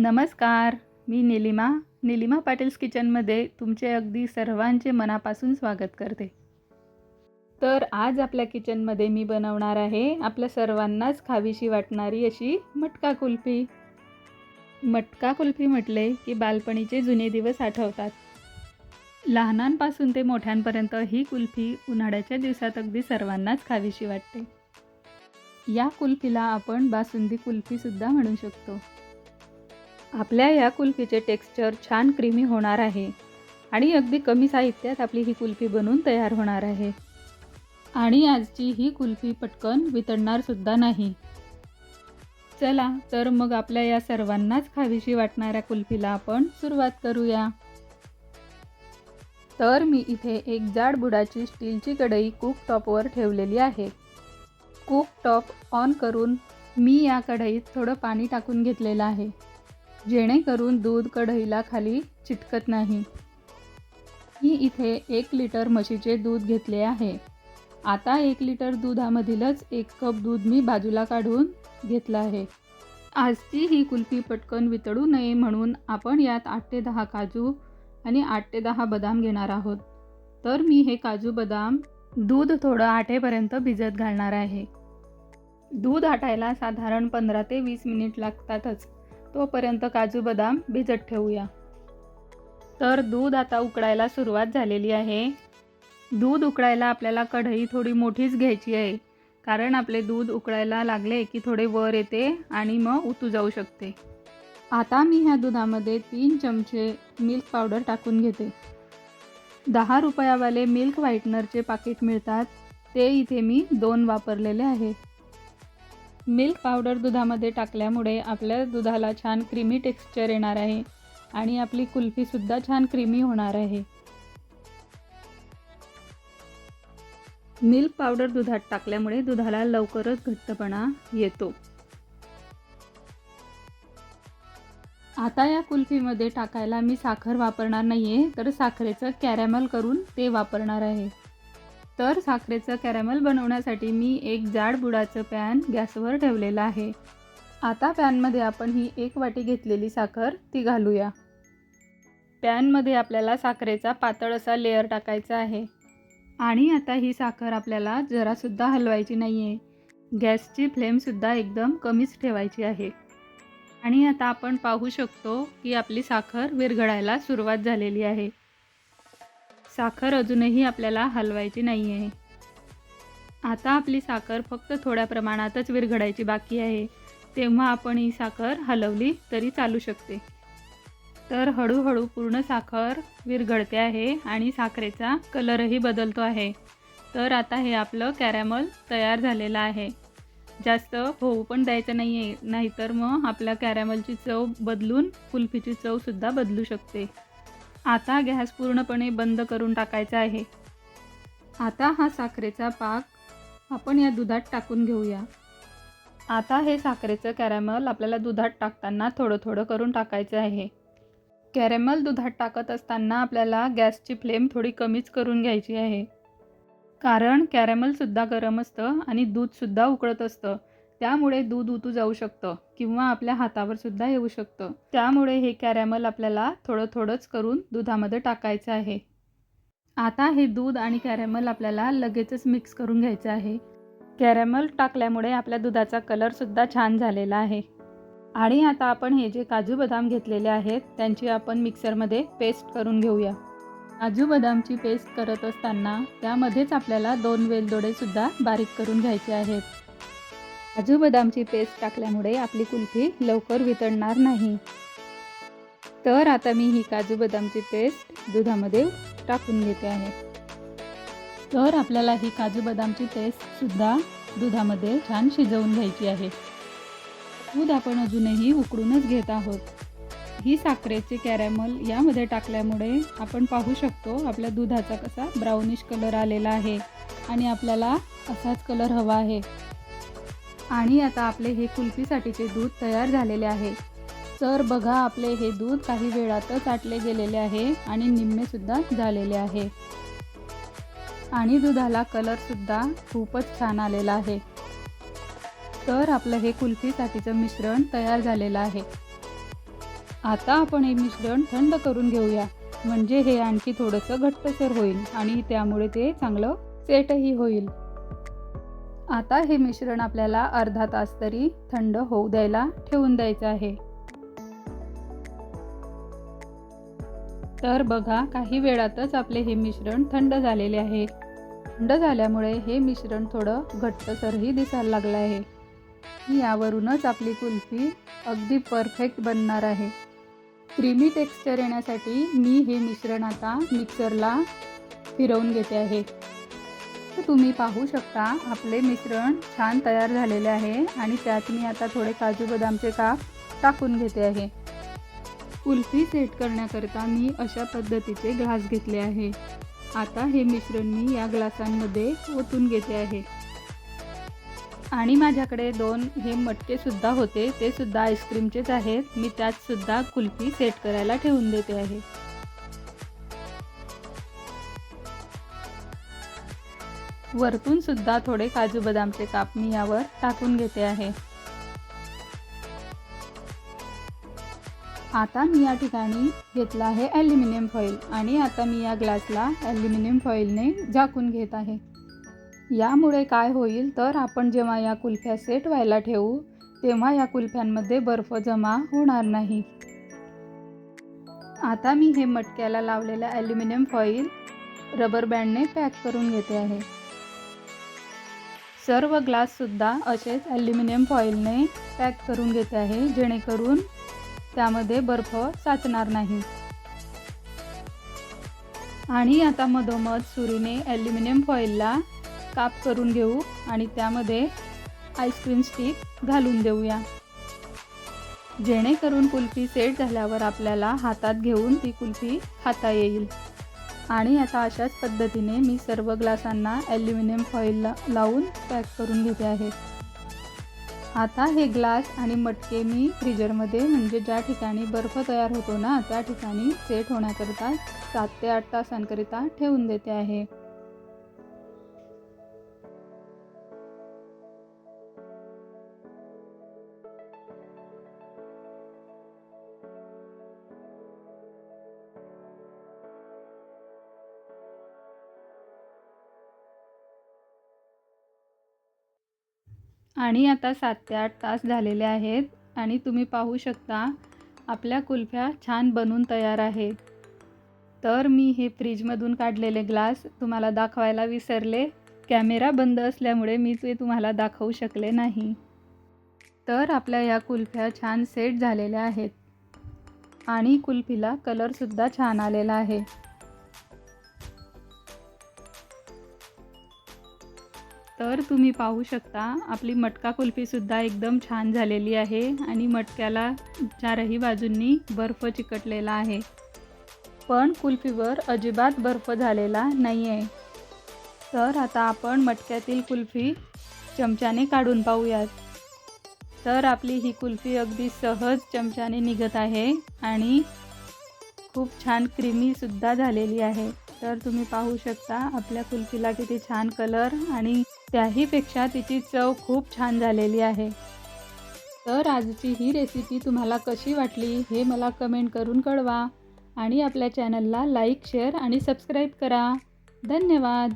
नमस्कार मी निलिमा. निलिमा पाटील्स किचनमध्ये तुमचे अगदी सर्वांचे मनापासून स्वागत करते. तर आज आपल्या किचनमध्ये मी बनवणार आहे आपल्या सर्वांनाच खावीशी वाटणारी अशी मटका कुल्फी. मटका कुल्फी म्हटले की बालपणीचे जुने दिवस आठवतात. लहानांपासून ते मोठ्यांपर्यंत ही कुल्फी उन्हाळ्याच्या दिवसात अगदी सर्वांनाच खावीशी वाटते. या कुल्फीला आपण बासुंदी कुल्फीसुद्धा म्हणू शकतो. आपल्या या कुल्फीचे टेक्स्चर छान क्रीमी होणार आहे. आणि अगदी कमी साहित्यात आपली ही कुल्फी बनून तयार होणार आहे. आणि आजची ही कुल्फी पटकन वितळणारसुद्धा नाही. चला तर मग आपल्या या सर्वांनाच खावीशी वाटणाऱ्या कुल्फीला आपण सुरुवात करूया. तर मी इथे एक जाड बुडाची स्टीलची कढई कुक टॉपवर ठेवलेली आहे. कुक टॉप ऑन करून मी या कढईत थोडं पाणी टाकून घेतलेलं आहे. जेणेकरून दूध कढईला खाली चिटकत नाही. मी इथे एक लिटर म्हशीचे दूध घेतले आहे. आता एक लिटर दुधामधीलच एक कप दूध मी बाजूला काढून घेतलं आहे. आजची ही कुल्फी पटकन वितळू नये म्हणून आपण यात आठ ते दहा काजू आणि आठ ते दहा बदाम घेणार आहोत. तर मी हे काजू बदाम दूध थोडं आठेपर्यंत भिजत घालणार आहे. दूध आटायला साधारण पंधरा ते वीस मिनिट लागतातच. तोपर्यंत काजू बदाम भिजत ठेवूया. तर दूध आता उकळायला सुरुवात झालेली आहे. दूध उकळायला आपल्याला कढई थोडी मोठीच घ्यायची आहे. कारण आपले दूध उकळायला लागले की थोडे वर येते आणि मग उतू जाऊ शकते. आता मी ह्या दुधामध्ये तीन चमचे मिल्क पावडर टाकून घेते. दहा रुपयावाले मिल्क व्हाईटनरचे पाकिट मिळतात. ते इथे मी दोन वापरलेले आहे मिल्क पावडर दुधामध्ये टाकल्यामुळे आपल्या दुधाला छान क्रीमी टेक्स्चर येणार आहे आणि आपली कुल्फीसुद्धा छान क्रीमी होणार आहे. मिल्क पावडर दुधात टाकल्यामुळे दुधाला लवकरच घट्टपणा येतो. आता या कुल्फीमध्ये टाकायला मी साखर वापरणार नाही आहे तर साखरेचं कॅरॅमल करून ते वापरणार आहे. तर साखरेचं कॅरॅमल बनवण्यासाठी मी एक जाड बुडाचं पॅन गॅसवर ठेवलेलं आहे. आता पॅनमध्ये आपण ही एक वाटी घेतलेली साखर ती घालूया. पॅनमध्ये आपल्याला साखरेचा पातळ असा लेअर टाकायचा आहे. आणि आता ही साखर आपल्याला जरासुद्धा हलवायची नाही आहे गॅसची फ्लेमसुद्धा एकदम कमीच ठेवायची आहे. आणि आता आपण पाहू शकतो की आपली साखर विरघळायला सुरुवात झालेली आहे. साखर अजूनही आपल्याला हलवायची नाही आहे आता आपली साखर फक्त थोड्या प्रमाणातच विरघडायची बाकी आहे. तेव्हा आपण ही साखर हलवली तरी चालू शकते. तर हळूहळू पूर्ण साखर विरघळते आहे आणि साखरेचा कलरही बदलतो आहे. तर आता हे आपलं कॅरॅमल तयार झालेलं आहे. जास्त होऊ पण द्यायचं नाही आहे नाहीतर मग आपल्या कॅरॅमलची चव बदलून कुल्फीची चवसुद्धा बदलू शकते. आता गॅस पूर्णपणे बंद करून टाकायचा आहे. आता हा साखरेचा पाक आपण या दुधात टाकून घेऊया. आता हे साखरेचं कॅरॅमल आपल्याला दुधात टाकताना थोडं थोडं करून टाकायचं आहे. कॅरॅमल दुधात टाकत असताना आपल्याला गॅसची फ्लेम थोडी कमीच करून घ्यायची आहे. कारण कॅरॅमलसुद्धा गरम असतं आणि दूधसुद्धा उकळत असतं. त्यामुळे दूध उतू जाऊ शकतं किंवा आपल्या हातावर सुद्धा येऊ शकतं. त्यामुळे हे कॅरॅमल आपल्याला थोडं थोडंच करून दुधामध्ये टाकायचं आहे. आता हे दूध आणि कॅरॅमल आपल्याला लगेचच मिक्स करून घ्यायचं आहे. कॅरॅमल टाकल्यामुळे आपल्या दुधाचा कलरसुद्धा छान झालेला आहे. आणि आता आपण हे जे काजू बदाम घेतलेले आहेत त्यांची आपण मिक्सरमध्ये पेस्ट करून घेऊया. काजू बदामची पेस्ट करत असताना त्यामध्येच आपल्याला दोन वेलदोडेसुद्धा बारीक करून घ्यायचे आहेत. काजू बदामची पेस्ट टाकल्यामुळे आपली कुल्फी लवकर वितळणार नाही. तर आता मी ही काजू बदामची पेस्ट दुधामध्ये टाकून घेते आहे. तर आपल्याला ही काजू बदामची पेस्टसुद्धा दुधामध्ये छान शिजवून घ्यायची आहे. दूध आपण अजूनही उकडूनच घेत आहोत. ही साखरेचे कॅरॅमल यामध्ये टाकल्यामुळे आपण पाहू शकतो आपल्या दुधाचा कसा ब्राउनिश कलर आलेला आहे आणि आपल्याला असाच कलर हवा आहे. आणि आता आपले हे कुल्फीसाठीचे दूध तयार झालेले आहे. तर बघा आपले हे दूध काही वेळातच आटले गेलेले आहे आणि निम्मेसुद्धा झालेले आहे. आणि दुधाला कलरसुद्धा खूपच छान आलेला आहे. तर आपलं हे कुल्फीसाठीचं मिश्रण तयार झालेलं आहे. आता आपण हे मिश्रण थंड करून घेऊया. म्हणजे हे आणखी थोडंसं घट्टसर होईल आणि त्यामुळे ते चांगलं सेटही होईल. आता हे मिश्रण आपल्याला अर्धा तास तरी थंड होऊ द्यायला ठेवून द्यायचं आहे. तर बघा काही वेळातच आपले हे मिश्रण थंड झालेले आहे. थंड झाल्यामुळे हे मिश्रण थोडं घट्टसरही दिसायला लागलं आहे. यावरूनच आपली कुल्फी अगदी परफेक्ट बनणार आहे. क्रीमी टेक्स्चर येण्यासाठी मी हे मिश्रण आता मिक्सरला फिरवून घेते आहे. तुम्ही पाहू शकता आपले मिश्रण छान तयार झालेले आहे आणि त्यात मी आता थोडे काजू बदामचे काप टाकून घेते आहे. कुल्फी सेट करण्याकरता मी अशा पद्धतीचे ग्लास घेतले आहे. आता हे मिश्रण मी या ग्लासांमध्ये ओतून घेते आहे. आणि माझ्याकडे दोन हे मटके सुद्धा होते ते सुद्धा आईस्क्रीमचेच आहेत. मी त्यात सुद्धा कुल्फी सेट करायला ठेवून देते आहे. वरतून सुद्धा थोडे काजू बदामचे काप मी यावर टाकून घेते आहे. आता मी या ठिकाणी घेतला आहे ॲल्युमिनियम फॉईल आणि आता मी या ग्लासला ॲल्युमिनियम फॉईलने झाकून घेत आहे. यामुळे काय होईल तर आपण जेव्हा या कुल्फ्या सेट व्हायला ठेवू तेव्हा या कुल्फ्यांमध्ये बर्फ जमा होणार नाही. आता मी हे मटक्याला लावलेलं ॲल्युमिनियम फॉईल रबर बँडने पॅक करून घेते आहे. सर्व ग्लाससुद्धा असेच ॲल्युमिनियम फॉईलने पॅक करून घेते आहे जेणेकरून त्यामध्ये बर्फ साचणार नाही. आणि आता मधोमध सुरीने ॲल्युमिनियम फॉईलला काप करून घेऊ आणि त्यामध्ये आईस्क्रीम स्टिक घालून देऊया. जेणेकरून कुल्फी सेट झाल्यावर आपल्याला हातात घेऊन ती कुल्फी खाता येईल. आणि आता अशाच पद्धतीने मी सर्व ग्लासांना ॲल्युमिनियम फॉईल लावून पॅक करून घेते आहे. आता हे ग्लास आणि मटके मी फ्रीजरमध्ये म्हणजे ज्या ठिकाणी बर्फ तयार होतो ना त्या ठिकाणी सेट होण्याकरिता सात ते आठ तासांकरिता ठेवून देते आहे. आणि आता सात ते आठ तास झालेले आहेत आणि तुम्ही पाहू शकता आपल्या कुल्फ्या छान बनून तयार आहे तर मी हे फ्रीजमधून काढलेले ग्लास तुम्हाला दाखवायला विसरले. कॅमेरा बंद असल्यामुळे मी ते तुम्हाला दाखवू शकले नाही. तर आपल्या या कुल्फ्या छान सेट झालेल्या आहेत. आणि कुल्फीला कलरसुद्धा छान आलेला आहे. तर तुम्ही पाहू शकता आपली मटका कुल्फीसुद्धा एकदम छान झालेली आहे आणि मटक्याला चारही बाजूंनी बर्फ चिकटलेला आहे. पण कुल्फीवर अजिबात बर्फ झालेला नाही आहे तर आता आपण मटक्यातील कुल्फी चमच्याने काढून पाहूयात. तर आपली ही कुल्फी अगदी सहज चमच्याने निघत आहे आणि खूप छान क्रीमीसुद्धा झालेली आहे. तर तुम्ही पाहू शकता आपल्या कुल्फीला किती छान कलर आणि त्याहीपेक्षा तिची चव खूप छान झालेली आहे. तर आजची ही रेसिपी तुम्हाला कशी वाटली हे मला कमेंट करून कळवा आणि आपल्या चॅनलला लाईक शेअर आणि सबस्क्राईब करा. धन्यवाद!